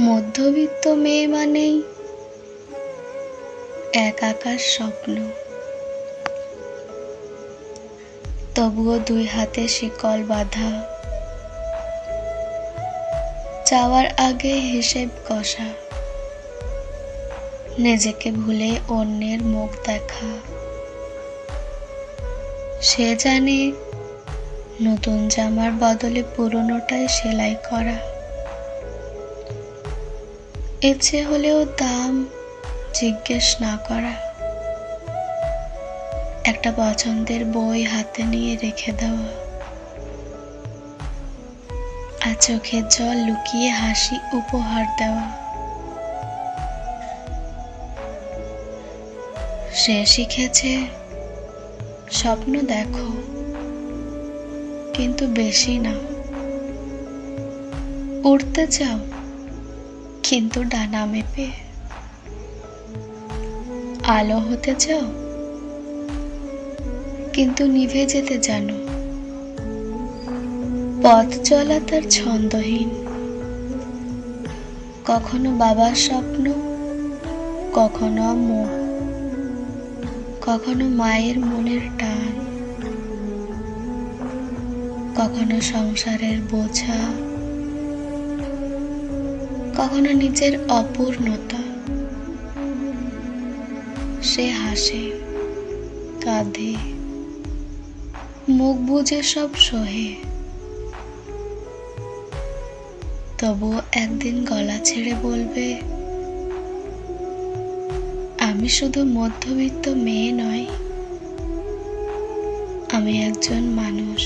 মধ্যবিত্ত মেয়ে মানেই এক আকার স্বপ্ন। তবুও দুই হাতে শিকল বাঁধা। চাওয়ার আগে হিসেব কষা। নিজেকে ভুলে অন্যের মুখ দেখা। সে জানে নতুন জামার বদলে পুরনোটাই সেলাই করা। ইচ্ছে হলেও দাম জিজ্ঞেস না করা। একটা পছন্দের বই হাতে নিয়ে রেখে দেওয়া। আর চোখের জল লুকিয়ে হাসি উপহার দেওয়া। সে শিখেছে, স্বপ্ন দেখো, কিন্তু বেশি না। উড়তে চাও কিন্তু ডানা মেপে আলো হতে চাও? কিন্তু নিভে যেতে জানো, পথ চলা তার ছন্দহীন। কখনো বাবার স্বপ্ন, কখনো মুখ কখনো মায়ের মনের টান, কখনো সংসারের বোঝা। কখনো নিজের অপূর্ণতা। সে হাসে, কাঁদে, মুখ বুঝে সব সহে তবুও একদিন গলা ছেড়ে বলবে, আমি শুধু মধ্যবিত্ত মেয়ে নয়, আমি একজন মানুষ।